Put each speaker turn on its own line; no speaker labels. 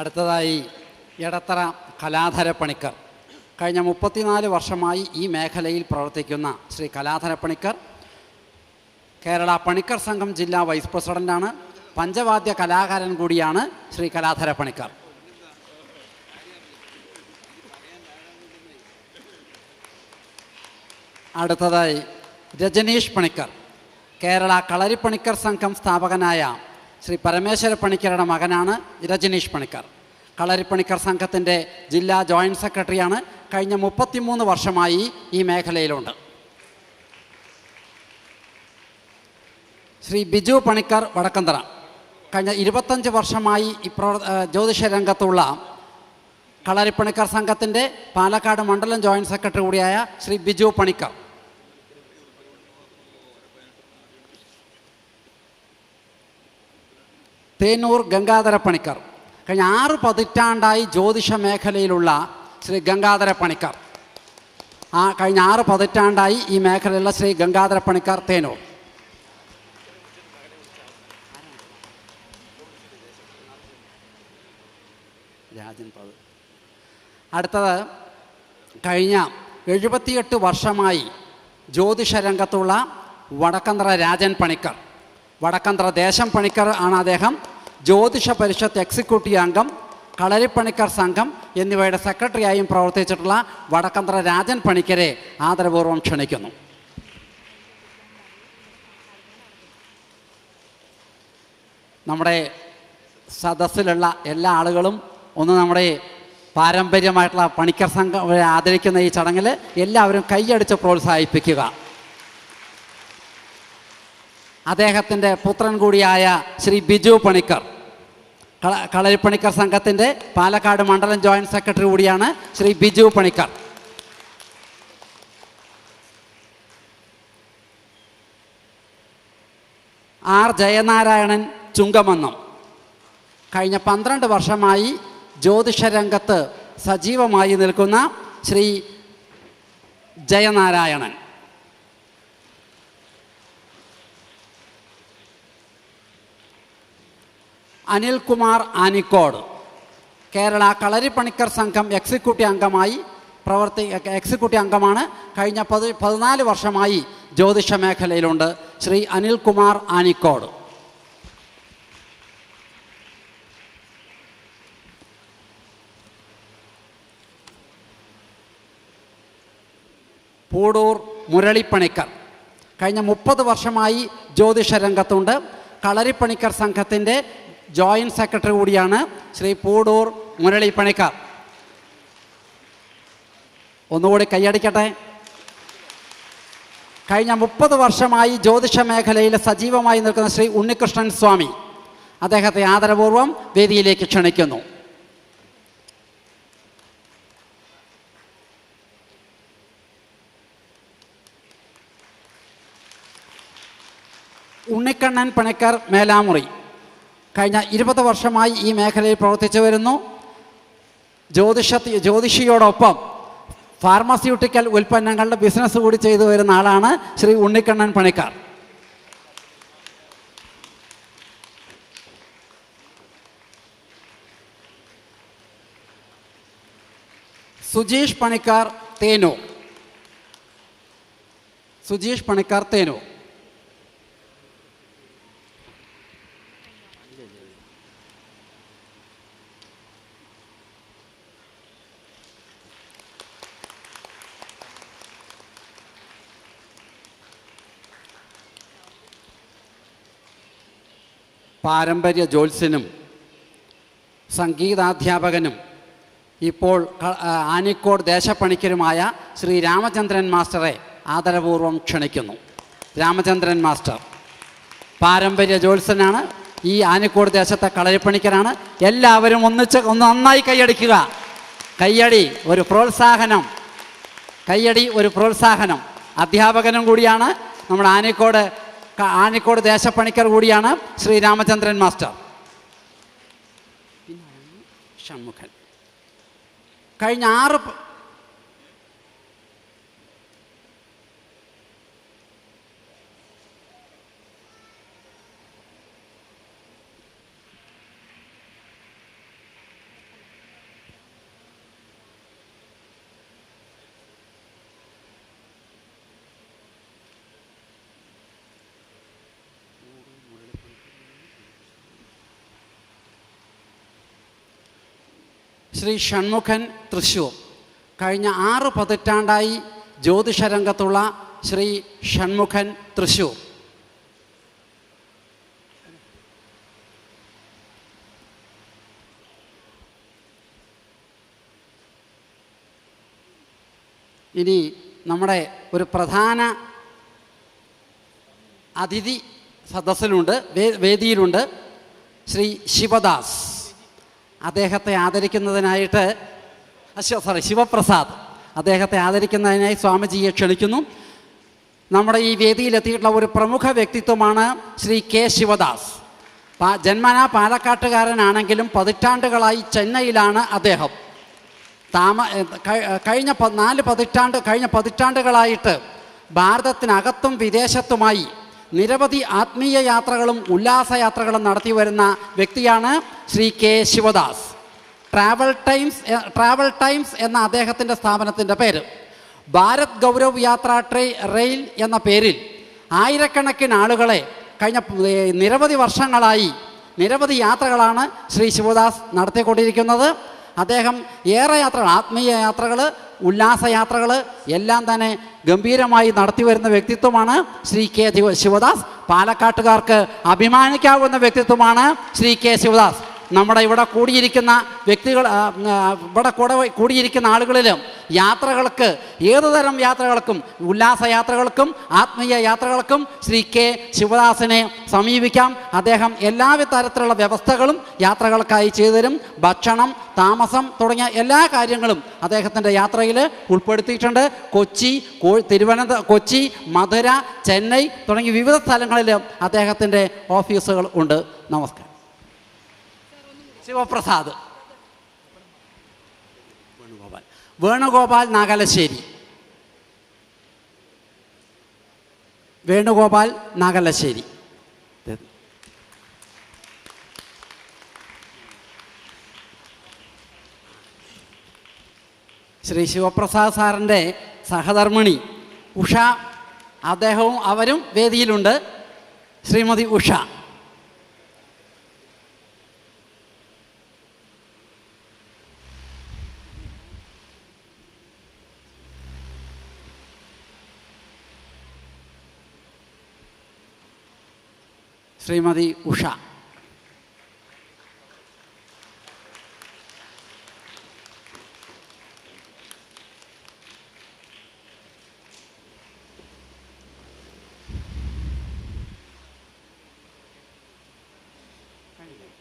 അടുത്തതായി എടത്തറ കലാധര പണിക്കർ കഴിഞ്ഞ മുപ്പത്തിനാല് വർഷമായി ഈ മേഖലയിൽ പ്രവർത്തിക്കുന്ന ശ്രീ കലാധര പണിക്കർ കേരള പണിക്കർ സംഘം ജില്ലാ വൈസ് പ്രസിഡന്റാണ് പഞ്ചവാദ്യ കലാകാരൻ കൂടിയാണ് ശ്രീ കലാധര പണിക്കർ അടുത്തതായി രജനീഷ് പണിക്കർ. കേരള കളരിപ്പണിക്കർ സംഘം സ്ഥാപകനായ ശ്രീ പരമേശ്വര പണിക്കരുടെ മകനാണ് രജനീഷ് പണിക്കർ. കളരിപ്പണിക്കർ സംഘത്തിന്റെ ജില്ലാ ജോയിന്റ് സെക്രട്ടറിയാണ്. കഴിഞ്ഞ മുപ്പത്തിമൂന്ന് വർഷമായി ഈ മേഖലയിലുണ്ട്. ശ്രീ ബിജു പണിക്കർ വടക്കന്തറ. കഴിഞ്ഞ ഇരുപത്തഞ്ച് വർഷമായി പ്രവർ ജ്യോതിഷ രംഗത്തുള്ള കളരിപ്പണിക്കർ സംഘത്തിന്റെ പാലക്കാട് മണ്ഡലം ജോയിന്റ് സെക്രട്ടറി കൂടിയായ ശ്രീ ബിജു പണിക്കർ. തേനൂർ ഗംഗാധര പണിക്കർ. കഴിഞ്ഞ ആറ് പതിറ്റാണ്ടായി ജ്യോതിഷ മേഖലയിലുള്ള ശ്രീ ഗംഗാധര പണിക്കർ. ആ കഴിഞ്ഞ ആറ് പതിറ്റാണ്ടായി ഈ മേഖലയിലുള്ള ശ്രീ ഗംഗാധര പണിക്കർ തേനൂർ. രാജൻ പത് അടുത്തത് കഴിഞ്ഞ എഴുപത്തിയെട്ട് വർഷമായി ജ്യോതിഷ രംഗത്തുള്ള വടക്കന്തറ രാജൻ പണിക്കർ. വടക്കന്തറ ദേശം പണിക്കർ ആണ് അദ്ദേഹം. ജ്യോതിഷ പരിഷത്ത് എക്സിക്യൂട്ടീവ് അംഗം കളരിപ്പണിക്കർ സംഘം എന്നിവയുടെ സെക്രട്ടറിയായും പ്രവർത്തിച്ചിട്ടുള്ള വടക്കന്തറ രാജൻ പണിക്കരെ ആദരപൂർവം ക്ഷണിക്കുന്നു. നമ്മുടെ സദസ്സിലുള്ള എല്ലാ ആളുകളും ഒന്ന് നമ്മുടെ പാരമ്പര്യമായിട്ടുള്ള പണിക്കർ സംഘം ആദരിക്കുന്ന ഈ ചടങ്ങിൽ എല്ലാവരും കൈയടിച്ച് പ്രോത്സാഹിപ്പിക്കുക. അദ്ദേഹത്തിന്റെ പുത്രൻ കൂടിയായ ശ്രീ ബിജു പണിക്കർ കള കളരിപ്പണിക്കർ സംഘത്തിന്റെ പാലക്കാട് മണ്ഡലം ജോയിന്റ് സെക്രട്ടറി കൂടിയാണ് ശ്രീ ബിജു പണിക്കർ. ആർ ജയനാരായണൻ ചുങ്കമന്നം. കഴിഞ്ഞ പന്ത്രണ്ട് വർഷമായി ജ്യോതിഷരംഗത്ത് സജീവമായി നിൽക്കുന്ന ശ്രീ ജയനാരായണൻ. അനിൽകുമാർ ആനിക്കോട്. കേരള കളരിപ്പണിക്കർ സംഘം എക്സിക്യൂട്ടീവ് അംഗമായി പ്രവർത്തി എക്സിക്യൂട്ടീവ് അംഗമാണ്. കഴിഞ്ഞ പതി പതിനാല് വർഷമായി ജ്യോതിഷ മേഖലയിലുണ്ട് ശ്രീ അനിൽകുമാർ ആനിക്കോട്. പൂടൂർ മുരളിപ്പണിക്കർ. കഴിഞ്ഞ മുപ്പത് വർഷമായി ജ്യോതിഷ രംഗത്തുണ്ട്. കളരിപ്പണിക്കർ സംഘത്തിന്റെ ജോയിന്റ് സെക്രട്ടറി കൂടിയാണ് ശ്രീ പൂടൂർ മുരളി പണിക്കാർ. ഒന്നുകൂടി കൈയടിക്കട്ടെ. കഴിഞ്ഞ മുപ്പത് വർഷമായി ജ്യോതിഷ മേഖലയിൽ സജീവമായി നിൽക്കുന്ന ശ്രീ ഉണ്ണികൃഷ്ണൻ സ്വാമി അദ്ദേഹത്തെ ആദരപൂർവം വേദിയിലേക്ക് ക്ഷണിക്കുന്നു. ഉണ്ണിക്കണ്ണൻ പണിക്കർ മേലാമുറി. കഴിഞ്ഞ ഇരുപത് വർഷമായി ഈ മേഖലയിൽ പ്രവർത്തിച്ചു വരുന്നു. ജ്യോതിഷ ജ്യോതിഷിയോടൊപ്പം ഫാർമസ്യൂട്ടിക്കൽ ഉൽപ്പന്നങ്ങളുടെ ബിസിനസ് കൂടി ചെയ്തു വരുന്ന ആളാണ് ശ്രീ ഉണ്ണിക്കണ്ണൻ പണിക്കാർ. സുജീഷ് പണിക്കാർ തേനു. സുജീഷ് പണിക്കാർ തേനു. പാരമ്പര്യ ജ്യോത്സ്യനും സംഗീതാധ്യാപകനും ഇപ്പോൾ ആനിക്കോട് ദേശപ്പണിക്കരുമായ ശ്രീ രാമചന്ദ്രൻ മാസ്റ്ററെ ആദരപൂർവം ക്ഷണിക്കുന്നു. രാമചന്ദ്രൻ മാസ്റ്റർ പാരമ്പര്യ ജ്യോത്സ്യനാണ് ഈ ആനിക്കോട് ദേശത്തെ കളരിപ്പണിക്കരാണ്. എല്ലാവരും ഒന്നിച്ച് ഒന്ന് നന്നായി കൈയടിക്കുക. കയ്യടി ഒരു പ്രോത്സാഹനം. കയ്യടി ഒരു പ്രോത്സാഹനം. അധ്യാപകനും കൂടിയാണ് നമ്മുടെ ആനിക്കോട് ആനിക്കോട് ദേശപ്പണിക്കർ കൂടിയാണ് ശ്രീ രാമചന്ദ്രൻ മാസ്റ്റർ ഷൺമുഖൻ. കഴിഞ്ഞ ആറ് ശ്രീ ഷൺമുഖൻ തൃശൂർ കഴിഞ്ഞ ആറ് പതിറ്റാണ്ടായി ജ്യോതിഷരംഗത്തുള്ള ശ്രീ ഷൺമുഖൻ തൃശൂർ ഇനി നമ്മുടെ ഒരു പ്രധാന അതിഥി സദസ്സിലുണ്ട് വേദിയിലുണ്ട് ശ്രീ ശിവദാസ്. അദ്ദേഹത്തെ ആദരിക്കുന്നതിനായിട്ട് അശോ സോറി ശിവപ്രസാദ് അദ്ദേഹത്തെ ആദരിക്കുന്നതിനായി സ്വാമിജിയെ ക്ഷണിക്കുന്നു. നമ്മുടെ ഈ വേദിയിലെത്തിയിട്ടുള്ള ഒരു പ്രമുഖ വ്യക്തിത്വമാണ് ശ്രീ കെ ശിവദാസ്. പാ ജന്മന പാലക്കാട്ടുകാരനാണെങ്കിലും പതിറ്റാണ്ടുകളായി ചെന്നൈയിലാണ് അദ്ദേഹം. താമ കഴിഞ്ഞ നാല് പതിറ്റാണ്ട് കഴിഞ്ഞ പതിറ്റാണ്ടുകളായിട്ട് ഭാരതത്തിനകത്തും വിദേശത്തുമായി നിരവധി ആത്മീയ യാത്രകളും ഉല്ലാസയാത്രകളും നടത്തി വരുന്ന വ്യക്തിയാണ് Shri K Sivadas. Travel times travel times എന്ന അദ്ദേഹത്തിന്റെ സ്ഥാപനത്തിന്റെ പേര്. ഭാരത് ഗൗരവ് യാത്ര ട്രെ റെയിൽ എന്ന പേരിൽ ആയിരക്കണക്കിന് ആളുകളെ കഴിഞ്ഞ നിരവധി വർഷങ്ങളായി നിരവധി യാത്രകളാണ് ശ്രീ ശിവദാസ് നടത്തിക്കൊണ്ടിരിക്കുന്നത്. അദ്ദേഹം ഏറെ യാത്രകൾ ആത്മീയ യാത്രകൾ ഉല്ലാസയാത്രകൾ എല്ലാം തന്നെ ഗംഭീരമായി നടത്തി വരുന്ന വ്യക്തിത്വമാണ് ശ്രീ കെ ശിവദാസ്. പാലക്കാട്ടുകാർക്ക് അഭിമാനിക്കാവുന്ന വ്യക്തിത്വമാണ് ശ്രീ കെ ശിവദാസ്. നമ്മുടെ ഇവിടെ കൂടിയിരിക്കുന്ന വ്യക്തികൾ ഇവിടെ കൂടെ കൂടിയിരിക്കുന്ന ആളുകളിലും യാത്രകൾക്ക് ഏതു തരം യാത്രകൾക്കും ഉല്ലാസ യാത്രകൾക്കും ആത്മീയ യാത്രകൾക്കും ശ്രീ കെ ശിവദാസിനെ സമീപിക്കാം. അദ്ദേഹം എല്ലാ തരത്തിലുള്ള വ്യവസ്ഥകളും യാത്രകൾക്കായി ചെയ്തുതരും. ഭക്ഷണം താമസം തുടങ്ങിയ എല്ലാ കാര്യങ്ങളും അദ്ദേഹത്തിന്റെ യാത്രയിൽ ഉൾപ്പെടുത്തിയിട്ടുണ്ട്. കൊച്ചി കോ തിരുവനന്തപുരം കൊച്ചി മധുര ചെന്നൈ തുടങ്ങി വിവിധ സ്ഥലങ്ങളിൽ അദ്ദേഹത്തിന്റെ ഓഫീസുകൾ ഉണ്ട്. നമസ്കാരം. ശിവപ്രസാദ്. വേണുഗോപാൽ. വേണുഗോപാൽ നാഗലശ്ശേരി. വേണുഗോപാൽ നാഗലശ്ശേരി. ശ്രീ ശിവപ്രസാദ് സാറിന്റെ സഹധർമ്മിണി ഉഷ അദ്ദേഹവും അവരും വേദിയിലുണ്ട്. ശ്രീമതി ഉഷ. ശ്രീമതി ഉഷ.